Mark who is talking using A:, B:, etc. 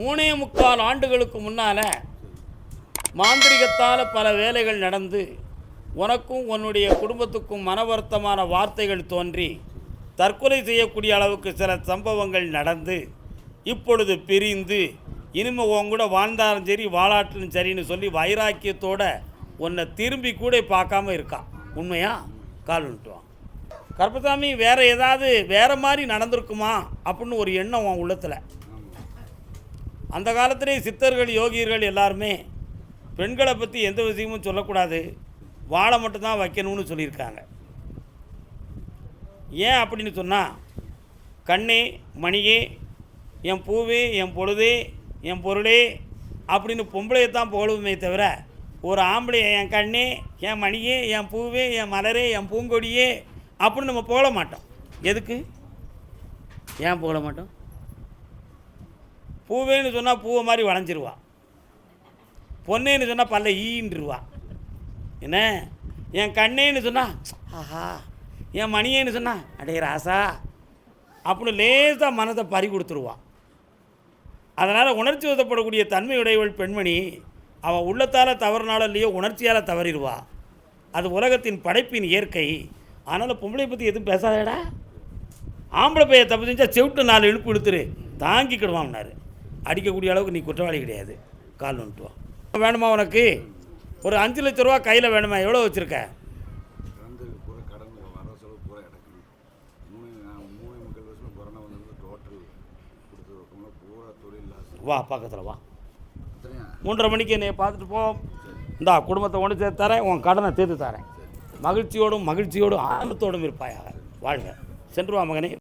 A: மூணே முக்கால் ஆண்டுகளுக்கு முன்னால் மாந்திரிகத்தால் பல வேலைகள் நடந்து உனக்கும் உன்னுடைய குடும்பத்துக்கும் மனவருத்தமான வார்த்தைகள் தோன்றி தற்கொலை செய்யக்கூடிய அளவுக்கு சில சம்பவங்கள் நடந்து இப்பொழுது பிரிந்து இனிமே உன் கூட வாழ்ந்தாலும் சரி வாழாட்டிலும் சரின்னு சொல்லி வைராக்கியத்தோட உன்னை திரும்பி கூட பார்க்காம இருக்கான் உண்மையா? கால் விட்டுவான் கருப்பசாமி வேறு ஏதாவது வேறு மாதிரி நடந்திருக்குமா? அப்படின்னு ஒரு எண்ணம் உன் உள்ளத்தில். அந்த காலத்திலே சித்தர்கள் யோகியர்கள் எல்லாருமே பெண்களை பற்றி எந்த விஷயமும் சொல்லக்கூடாது. வாழை மட்டும்தான் வைக்கணும்னு சொல்லியிருக்காங்க. ஏன் அப்படின்னு சொன்னால் கண்ணே மணியே என் பூவே என் பொழுதே என் பொருளே அப்படின்னு பொம்பளையை தான் புகழுமே தவிர ஒரு ஆம்பளை என் கண்ணே என் மணியே என் பூவே என் மலரே என் பூங்கொடியே அப்படின்னு நம்ம புகழ மாட்டோம். எதுக்கு? ஏன் புகழ மாட்டோம்? பூவேன்னு சொன்னால் பூவை மாதிரி வளைஞ்சிருவா. பொன்னேன்னு சொன்னால் பல்ல ஈன்றுருவா என்ன? என் கண்ணேன்னு சொன்னால் ஆஹா. என் மணியேன்னு சொன்னா அடே ராசா. அப்படின்னு லேசாக மனதை பறி கொடுத்துருவா. அதனால் உணர்ச்சி வசப்படக்கூடிய தன்மையுடையவள் பெண்மணி அவன் உள்ளத்தால் தவறுனாலும் இல்லையோ உணர்ச்சியால் தவறிடுவா. அது உலகத்தின் படைப்பின் இயற்கை. அதனால் பொம்பளை பற்றி எதுவும் பேசாதேடா. ஆம்பளை பையன் தப்பு செஞ்சால் செவிட்டு நாலு இழுப்பு இழுத்துரு. தாங்கிக்கிடுவான்னாரு அடிக்கக்கூடிய அளவுக்கு நீ குற்றவாளி கிடையாது. கால் வந்துட்டு வேணுமா உனக்கு? ஒரு அஞ்சு லட்ச ரூபா கையில் வேணுமா? எவ்வளோ வச்சுருக்க? வா பக்கத்தில் வா. மூன்றரை மணிக்கு என்னை பார்த்துட்டு போ. இந்தா குடும்பத்தை ஒன்று சேர்த்து தரேன். உன் கடனை தீர்த்து தரேன். மகிழ்ச்சியோடும் மகிழ்ச்சியோடும் ஆனந்தத்தோடும் இருப்பாயாக. வாழ்க. சென்று வா மகனே.